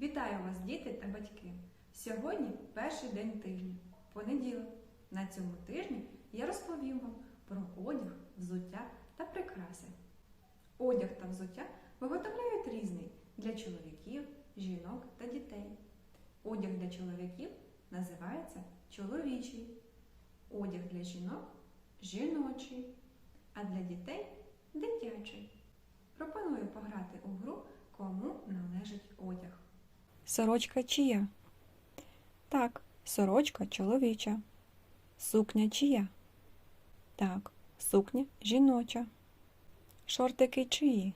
Вітаю вас, діти та батьки! Сьогодні перший день тижня, понеділок. На цьому тижні я розповім вам про одяг, взуття та прикраси. Одяг та взуття виготовляють різний для чоловіків, жінок та дітей. Одяг для чоловіків називається чоловічий, одяг для жінок жіночий, а для дітей дитячий. Пропоную пограти у гру, кому належить одяг. Сорочка чия? Так, сорочка чоловіча. Сукня чия? Так, сукня жіноча. Шортики чиї?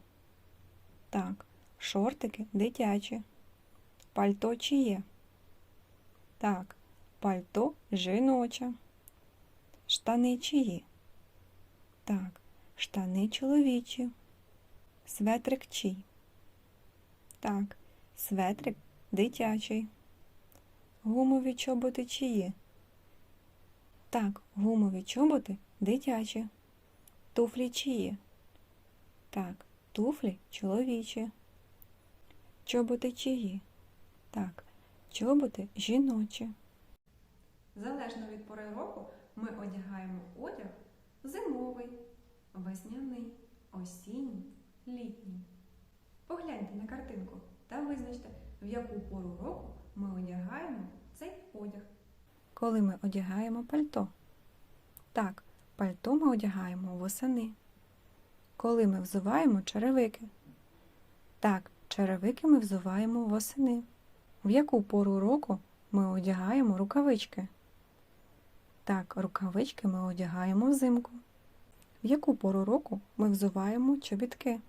Так, шортики дитячі. Пальто чиє? Так, пальто жіноче. Штани чиї? Так, штани чоловічі. Светрик чий? Так, светрик дитячий. Гумові чоботи чиї? Так, гумові чоботи дитячі. Туфлі чиї? Так, туфлі чоловічі. Чоботи чиї? Так, чоботи жіночі. Залежно від пори року ми одягаємо одяг зимовий, весняний, осінній, літній. Погляньте на картинку та визначте, в яку пору року ми одягаємо цей одяг. Коли ми одягаємо пальто? Так, пальто ми одягаємо восени. Коли ми взуваємо черевики? Так, черевики ми взуваємо восени. В яку пору року ми одягаємо рукавички? Так, рукавички ми одягаємо взимку. В яку пору року ми взуваємо чобітки?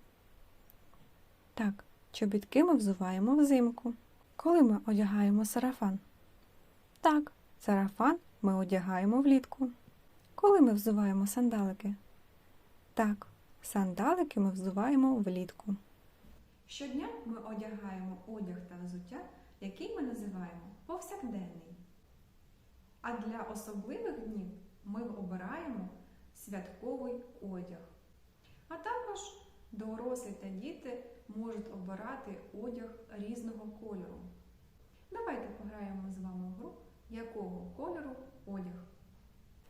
Так, чобітки ми взуваємо взимку. Коли ми одягаємо сарафан? Так, сарафан ми одягаємо влітку. Коли ми взуваємо сандалики? Так, сандалики ми взуваємо влітку. Щодня ми одягаємо одяг та взуття, який ми називаємо повсякденний. А для особливих днів ми обираємо святковий одяг. Дорослі та діти можуть обирати одяг різного кольору. Давайте пограємо з вами в гру, якого кольору одяг.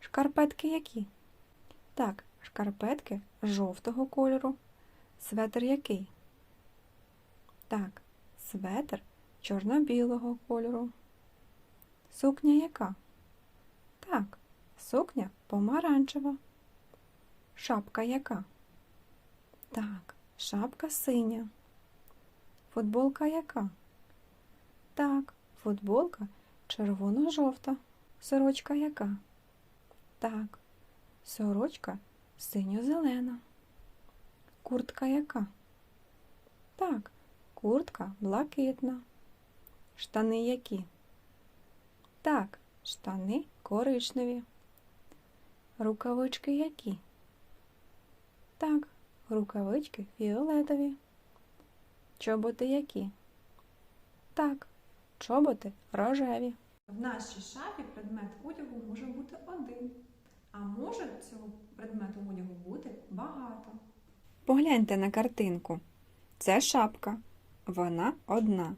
Шкарпетки які? Так, шкарпетки жовтого кольору. Светр який? Так, светр чорно-білого кольору. Сукня яка? Так, сукня помаранчева. Шапка яка? Так, шапка синя. Футболка яка? Так, футболка червоно-жовта. Сорочка яка? Так, сорочка синьо-зелена. Куртка яка? Так, куртка блакитна. Штани які? Так, штани коричневі. Рукавички які? Так, рукавички фіолетові. Чоботи які? Так, чоботи рожеві. В нашій шафі предмет одягу може бути один, а може цього предмету одягу бути багато. Погляньте на картинку. Це шапка. Вона одна.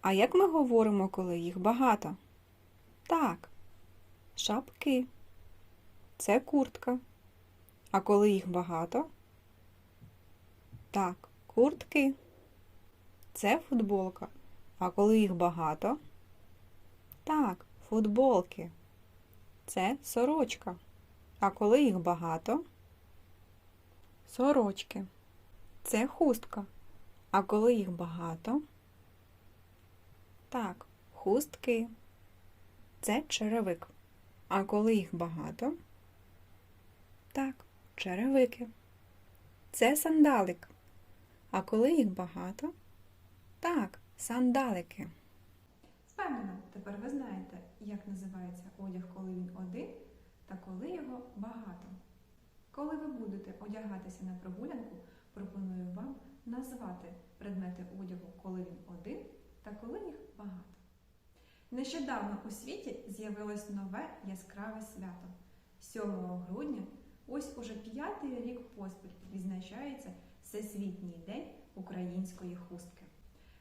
А як ми говоримо, коли їх багато? Так, шапки. Це куртка. А коли їх багато? Так, куртки. Це футболка. А коли їх багато? Так, футболки. Це сорочка. А коли їх багато? Сорочки. Це хустка. А коли їх багато? Так, хустки. Це черевик. А коли їх багато? Так, черевики. Це сандалик. А коли їх багато? Так, сандалики. Впевнена, тепер ви знаєте, як називається одяг, коли він один та коли його багато. Коли ви будете одягатися на прогулянку, пропоную вам назвати предмети одягу, коли він один та коли їх багато. Нещодавно у світі з'явилось нове яскраве свято. 7 грудня, ось уже п'ятий рік поспіль відзначається Всесвітній день української хустки.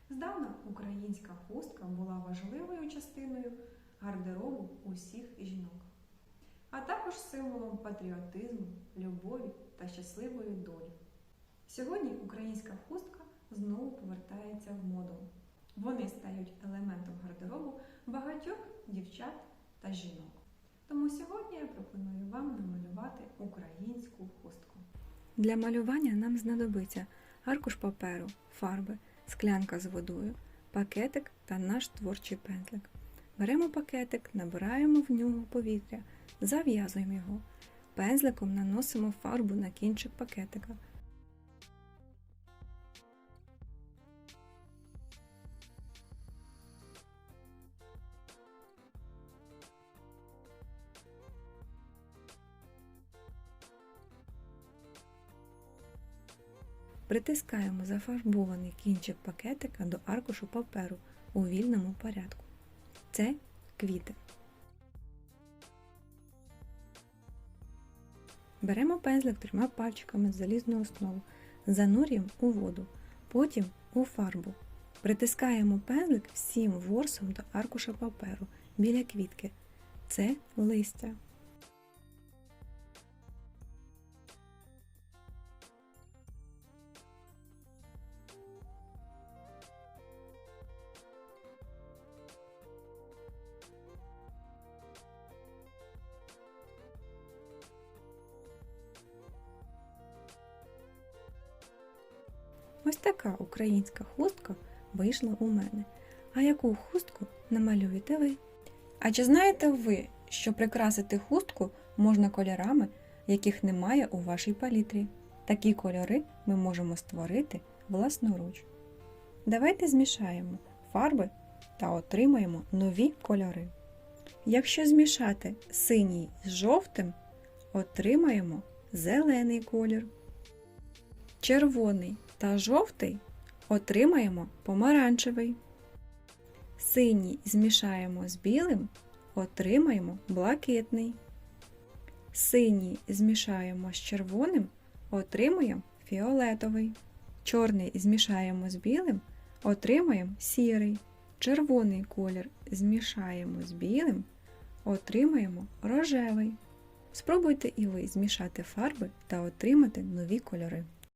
Здавна українська хустка була важливою частиною гардеробу усіх жінок, а також символом патріотизму, любові та щасливої долі. Сьогодні українська хустка знову повертається в моду. Вони стають елементом гардеробу багатьох дівчат та жінок. Тому сьогодні я пропоную вам намалювати українську хустку. Для малювання нам знадобиться аркуш паперу, фарби, склянка з водою, пакетик та наш творчий пензлик. Беремо пакетик, набираємо в нього повітря, зав'язуємо його. Пензликом наносимо фарбу на кінчик пакетика. Притискаємо зафарбований кінчик пакетика до аркушу паперу у вільному порядку. Це квіти. Беремо пензлик трьома пальчиками з залізну основу, занурюємо у воду, потім у фарбу. Притискаємо пензлик всім ворсом до аркуша паперу біля квітки. Це листя. Ось така українська хустка вийшла у мене. А яку хустку намалюєте ви? А чи знаєте ви, що прикрасити хустку можна кольорами, яких немає у вашій палітрі? Такі кольори ми можемо створити власноруч. Давайте змішаємо фарби та отримаємо нові кольори. Якщо змішати синій з жовтим, отримаємо зелений колір. Червоний та жовтий отримаємо помаранчевий. Синій змішаємо з білим, отримаємо блакитний. Синій змішаємо з червоним, отримаємо фіолетовий. Чорний змішаємо з білим, отримаємо сірий. Червоний колір змішаємо з білим, отримаємо рожевий. Спробуйте і ви змішати фарби та отримати нові кольори.